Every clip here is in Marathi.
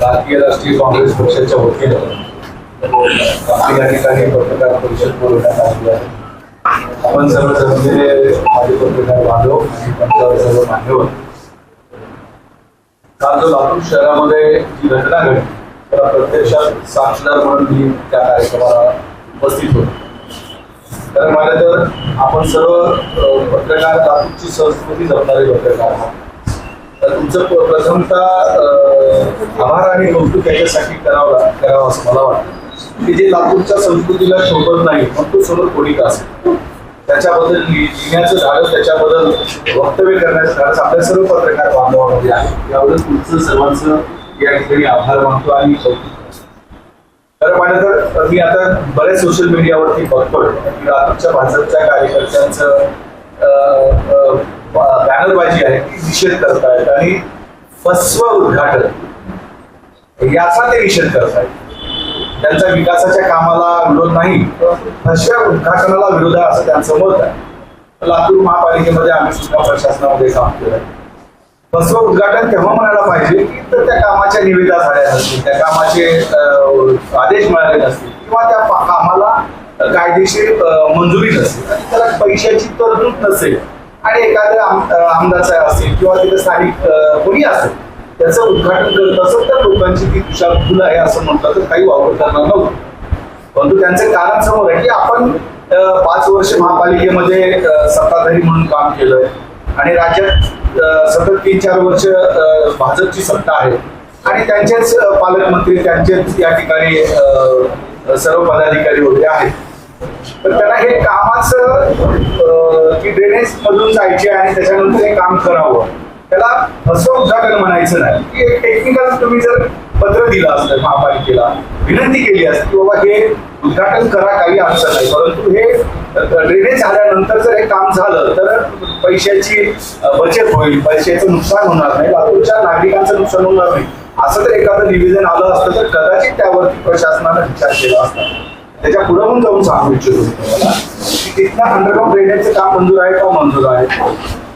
भारतीय राष्ट्रीय काँग्रेस पक्षाच्या वतीनं या ठिकाणी पत्रकार परिषद बोलवण्यात आली आहे. आपण सर्व जमलेले माझे पत्रकार बांधव आणि पंचावर सर्व मान्यवर. काल जो लातूर शहरामध्ये जी घटना घडली त्याला प्रत्यक्षात साक्षीदार म्हणून मी त्या कार्यक्रमाला उपस्थित होतो. तर माझ्या तर आपण सर्व पत्रकार लातूरची संस्कृती जपणारे पत्रकार आहात. तुमचं प्रथमतः आभार आणि कौतुक याच्यासाठी करावं करावं असं मला वाटतं. की जे लातूरच्या संस्कृतीला शोभत नाही पण तो सर्व कोणी का असेल? त्याच्याबद्दल लिहिण्याचं धाडस त्याच्याबद्दल वक्तव्य करण्याचं धाडस आपल्या सर्व पत्रकार बांधवामध्ये आहे. याबद्दल तुमचं सर्वांचं या ठिकाणी आभार मानतो आणि कौतुक खरं पाहिलं तर मी आता बऱ्याच सोशल मीडियावरती बघतोय. की लातूरच्या भाजपच्या कार्यकर्त्यांचं बॅनरबाजी आहे ती निषेध करतायत आणि फस्व उद्घाटन. याचा ते निषेध करतायत. त्यांच्या विकासाच्या कामाला विरोध नाही फसव्या उद्घाटनाला विरोध आहे असं त्यांचं मत आहे. लातूर महापालिकेमध्ये आम्ही सुद्धा प्रशासनामध्ये काम केलं फसवं उद्घाटन तेव्हा म्हणायला पाहिजे की तर त्या कामाच्या निविदा झाल्या नसतील त्या कामाचे आदेश मिळाले नसतील किंवा त्या कामाला कायदेशीर मंजुरी नसेल आणि त्याला पैशाची तरतूद नसेल. आणि एखाद्या आमदार साहेब असेल किंवा तिथे स्थानिक कोणी असेल त्याचं उद्घाटन करत असत तर लोकांची ती दिशाभूल आहे असं म्हटलं तर काही वापर करणार नव्हतं. परंतु त्यांचं कारण समोर आहे की आपण पाच वर्ष महापालिकेमध्ये सत्ताधारी म्हणून काम केलंय. आणि राज्यात सतत तीन चार वर्ष भाजपची सत्ता आहे. आणि त्यांचेच पालकमंत्री त्यांचेच या ठिकाणी अं, सर्व पदाधिकारी वगैरे आहेत. तर त्यांना हे कामाचं की ड्रेनेज मधून जायचे आणि त्याच्यानंतर हे काम करावं. त्याला असं उद्घाटन म्हणायचं नाही. की एक टेक्निकल तुम्ही जर पत्र दिलं असतं महापालिकेला विनंती केली असती की बाबा हे उद्घाटन करा काही अडचण नाही. परंतु हे ड्रेनेज झाल्यानंतर जर हे काम झालं तर पैशाची बचत होईल. पैशाचं नुकसान होणार नाही. लातूरच्या नागरिकांचं नुकसान होणार नाही. असं जर एखादं निवेदन आलं असतं तर कदाचित त्यावरती प्रशासनानं विचार केला असता. त्याच्या पुढे पण जाऊन सांगू इच्छितो तिथनं अंडरग्राऊंड ड्रेनेजचं काम मंजूर आहे का मंजूर आहे?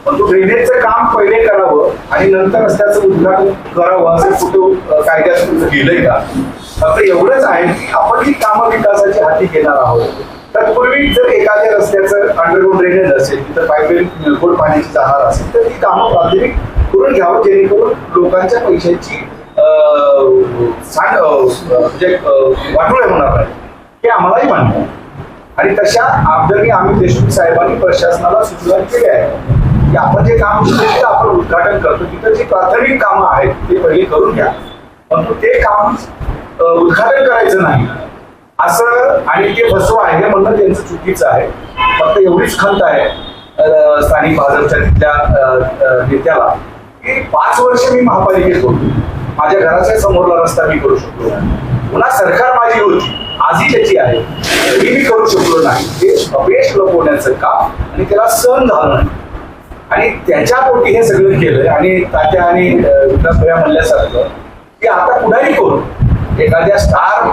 पण तो ड्रेनेजचं काम पहिले करावं आणि नंतर रस्त्याचं उद्घाटन करावं असं कुठं कायद्यात कुठं का? फक्त एवढंच आहे की आपण ही कामं विकासाची हाती घेणार आहोत. तत्पूर्वी जर एखाद्या रस्त्याचं अंडरग्राऊंड ड्रेनेज असेल तर पाईपलाईन गोड पाण्याची जाणार असेल तर ती कामं प्राथमिक करून घ्यावं जेणेकरून लोकांच्या पैशाची सांड म्हणजे वाटोळे होणार नाही. हे आम्हालाही मान्य आहे. आणि तशा आमदारी आम्ही देशमुख साहेबांनी प्रशासनाला सूचना केली आहे की आपण जे काम जिथं आपण उद्घाटन करतो तिथं जी प्राथमिक कामं आहेत ते पहिले करून घ्या. परंतु ते काम उद्घाटन करायचं नाही. असं आणि ते फसवं आहे म्हणणं त्यांचं चुकीचं आहे. फक्त एवढीच खंत आहे स्थानिक भाजपच्या तिथल्या नेत्याला की पाच वर्ष मी महापालिकेत होतो. माझ्या घराच्या समोरला रस्ता मी करू शकतो पुन्हा सरकार माझी होती. आजही त्याची आहे. तरी मी करू शकलो नाही. ते अपयश लपवण्याचं काम आणि त्याला सण घालणं आणि त्याच्या पोटी हे सगळं केलंय आणि तात्या आणि अं, म्हणल्यासारखं की आता कुणाही करून एखाद्या स्टार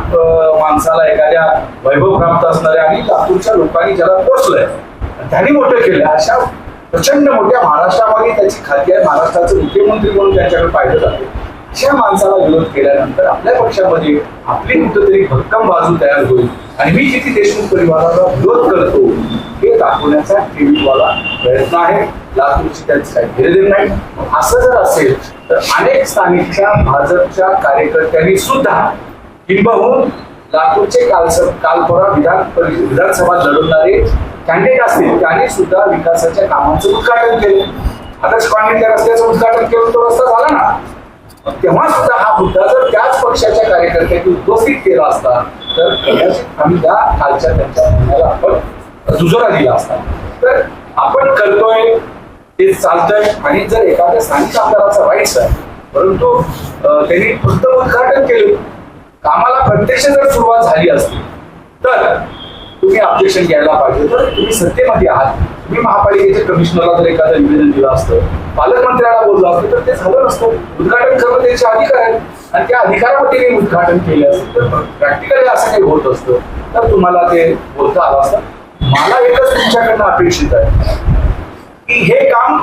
माणसाला एखाद्या वैभव प्राप्त असणाऱ्या आणि लातूरच्या लोकांनी ज्याला पोचलंय त्यांनी मोठं केलं अशा प्रचंड मोठ्या महाराष्ट्रामध्ये त्याची खाती आहे. महाराष्ट्राचे मुख्यमंत्री म्हणून त्यांच्याकडे पाहिलं जाते. अशा माणसाला विरोध केल्यानंतर आपल्या पक्षामध्ये आपली कुठंतरी भक्कम बाजू तयार होईल. आणि मी किती देशमुख परिवाराला विरोध करतो हे दाखवण्याचा टीव्हीवाला प्रयत्न आहे. लातूरची त्यांची काही घेरेदेर नाही. असं जर असेल तर अनेक स्थानिकच्या भाजपच्या कार्यकर्त्यांनी सुद्धा किंबहून लातूरचे काल कालपरा विधान विधानसभा लढवणारे कॅन्डिडेट असतील त्यांनी सुद्धा विकासाच्या कामांचं उद्घाटन केलं. आदर्श त्या रस्त्याचं उद्घाटन केलं तो रस्ता झाला ना? मग तेव्हा सुद्धा हा मुद्दा जर त्याच पक्षाच्या कार्यकर्त्यांनी उपस्थित केला असता तर कदाचित आम्ही त्या खालच्या त्यांच्या म्हणण्याला आपण दुजोरा दिला असता. तर आपण करतोय ते चालतंय आणि जर एखाद्या स्थानिक आमदाराचा राईट्स आहे परंतु त्यांनी फक्त उद्घाटन केलं कामाला प्रत्यक्ष जर सुरुवात झाली असती तर तुम्ही ऑब्जेक्शन घ्यायला पाहिजे तर तुम्ही सत्तेमध्ये आहात. मी महापालिकेच्या कमिशनरला जर एखादं निवेदन दिलं असतं पालकमंत्र्याला बोललं असतं तर ते झालं नसतं. उद्घाटन करणं त्याचे अधिकार आहेत. आणि त्या अधिकारामध्ये त्यांनी उद्घाटन केले असतं तर प्रॅक्टिकली असं काही होत असतं. तर तुम्हाला ते बोलता आलं असतं. मला एकच तुमच्याकडनं अपेक्षित आहे की हे काम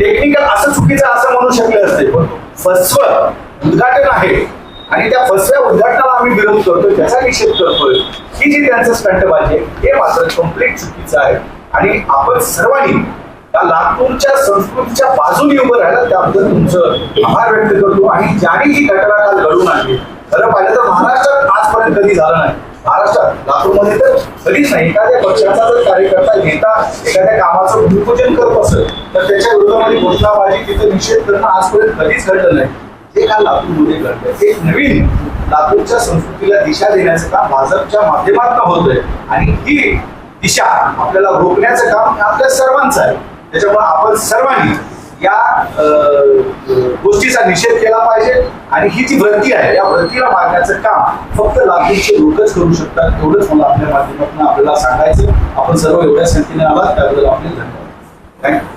टेक्निकल असं चुकीचं असं म्हणू शकले असते पण फसवं उद्घाटन आहे. आणि त्या फसव्या उद्घाटनाला आम्ही विरोध करतोय त्याचा निषेध करतोय. ही जी त्यांचं स्टंटबाजी आहे हे मात्र कंप्लीट चुकीचं आहे. आणि आपण सर्वांनी त्या लातूरच्या संस्कृतीच्या बाजूने उभं राहिलं त्याबद्दल तुमचं आभार व्यक्त करतो. आणि ज्याने ही घटना काल घडून आणली खरं पाहिलं तर महाराष्ट्रात आजपर्यंत कधी झालं नाही. महाराष्ट्रात लातूरमध्ये तर कधीच नाही. एखाद्या पक्षाचा जर कार्यकर्ता नेता एखाद्या कामाचं भूमिपूजन करत असेल तर त्याच्या विरोधामध्ये घोषणाबाजी तिथे निषेध करणं आजपर्यंत कधीच घडलं नाही. हे काल लातूरमध्ये घडलं एक नवीन लातूरच्या संस्कृतीला दिशा देण्याचं काम भाजपच्या माध्यमातून होतंय. आणि ही दिशा. आपल्याला रोखण्याचं काम आपल्या सर्वांचं आहे. त्याच्यामुळे आपण सर्वांनी या गोष्टीचा निषेध केला पाहिजे आणि ही जी व्रती आहे या व्रतीला मारण्याचं काम फक्त लातूरचे लोकच करू शकतात एवढंच मला आपल्या माध्यमातून आपल्याला सांगायचं आपण सर्व एवढ्या संख्येने आलात त्याबद्दल आपले धन्यवाद. थँक्यू